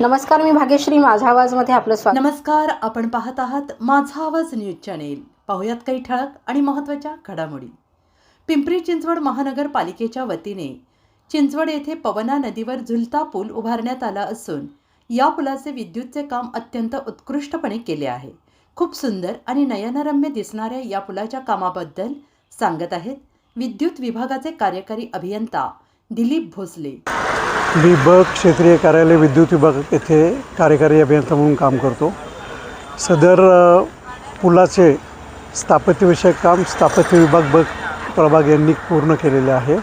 नमस्कार मी भाग्यश्री. माझा आवाजमध्ये आपलं स्वागत. नमस्कार आपण पाहत आहात माझा आवाज न्यूज चॅनेल. पाहुयात काही ठळक आणि महत्त्वाच्या घडामोडी. पिंपरी चिंचवड महानगरपालिकेच्या वतीने चिंचवड येथे पवना नदीवर झुलता पूल उभारण्यात आला असून या पुलाचे विद्युतचे काम अत्यंत उत्कृष्टपणे केले आहे. खूप सुंदर आणि नयनरम्य दिसणाऱ्या या पुलाच्या कामाबद्दल सांगत आहेत विद्युत विभागाचे कार्यकारी अभियंता दिलीप भोसले. मी ब क्षेत्रीय कार्यालय विद्युत विभाग येथे कार्यकारी अभियंता म्हणून काम करतो. सदर पुलाचे स्थापत्यविषयक काम स्थापत्य विभाग ब प्रभाग यांनी पूर्ण केलेले आहे.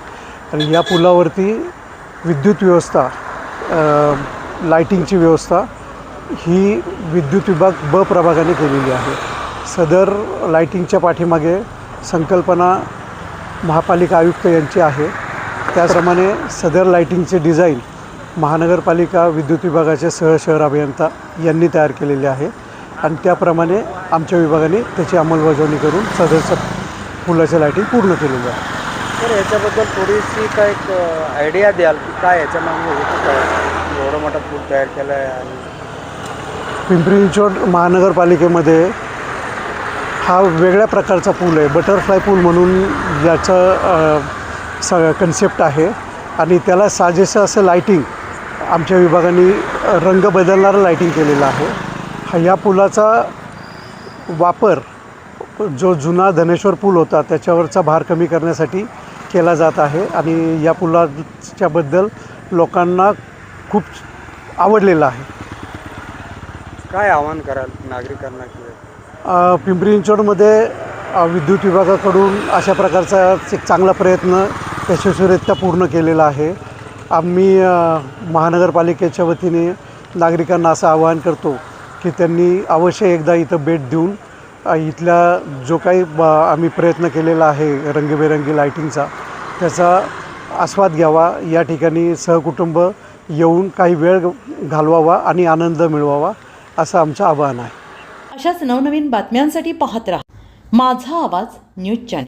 आणि या पुलावरती विद्युत व्यवस्था लायटिंगची लाईटिंगची व्यवस्था ही विद्युत विभाग ब प्रभागाने केलेली आहे. सदर लाईटिंगच्या पाठीमागे संकल्पना महापालिका आयुक्त यांची आहे. त्याचप्रमाणे सदर लाईटिंगचे डिझाईन महानगरपालिका विद्युत विभागाचे सहशहर अभियंता यांनी तयार केलेले आहे. आणि त्याप्रमाणे आमच्या विभागाने त्याची अंमलबजावणी करून सदरचं पुलाचे लाईटिंग पूर्ण केलेलं आहे. तर याच्याबद्दल थोडीशी काय एक आयडिया द्याल की काय याच्या मागे होतं काय? एवढा मोठा पूल तयार केला आहे आणि पिंपरी चिंचवड महानगरपालिकेमध्ये हा वेगळ्या प्रकारचा पूल आहे. बटरफ्लाय पूल म्हणून ज्याचं अ, स कन्सेप्ट आहे. आणि त्याला साजेसं असं लाईटिंग आमच्या विभागाने रंग बदलणारं लाईटिंग केलेलं आहे. हा या पुलाचा वापर जो जुना धनेश्वर पूल होता त्याच्यावरचा भार कमी करण्यासाठी केला जात आहे. आणि या पुलाच्याबद्दल लोकांना खूप आवडलेलं आहे. काय आव्हान कराल नागरिकांना किंवा? पिंपरी चिंचवडमध्ये विद्युत विभागाकडून अशा प्रकारचा एक चांगला प्रयत्न यशस्वीरित्या पूर्ण केलेलं आहे. आम्ही महानगरपालिकेच्या वतीने नागरिकांना असं आवाहन करतो की त्यांनी अवश्य एकदा इथं भेट देऊन इथल्या जो काही ब आम्ही प्रयत्न केलेला आहे रंगीबेरंगी लाईटिंगचा त्याचा आस्वाद घ्यावा. या ठिकाणी सहकुटुंब येऊन काही वेळ घालवावा आणि आनंद मिळवावा असं आमचं आवाहन आहे. अशाच नवनवीन बातम्यांसाठी पाहत राहा. माझा आवाज न्यूज चॅनल.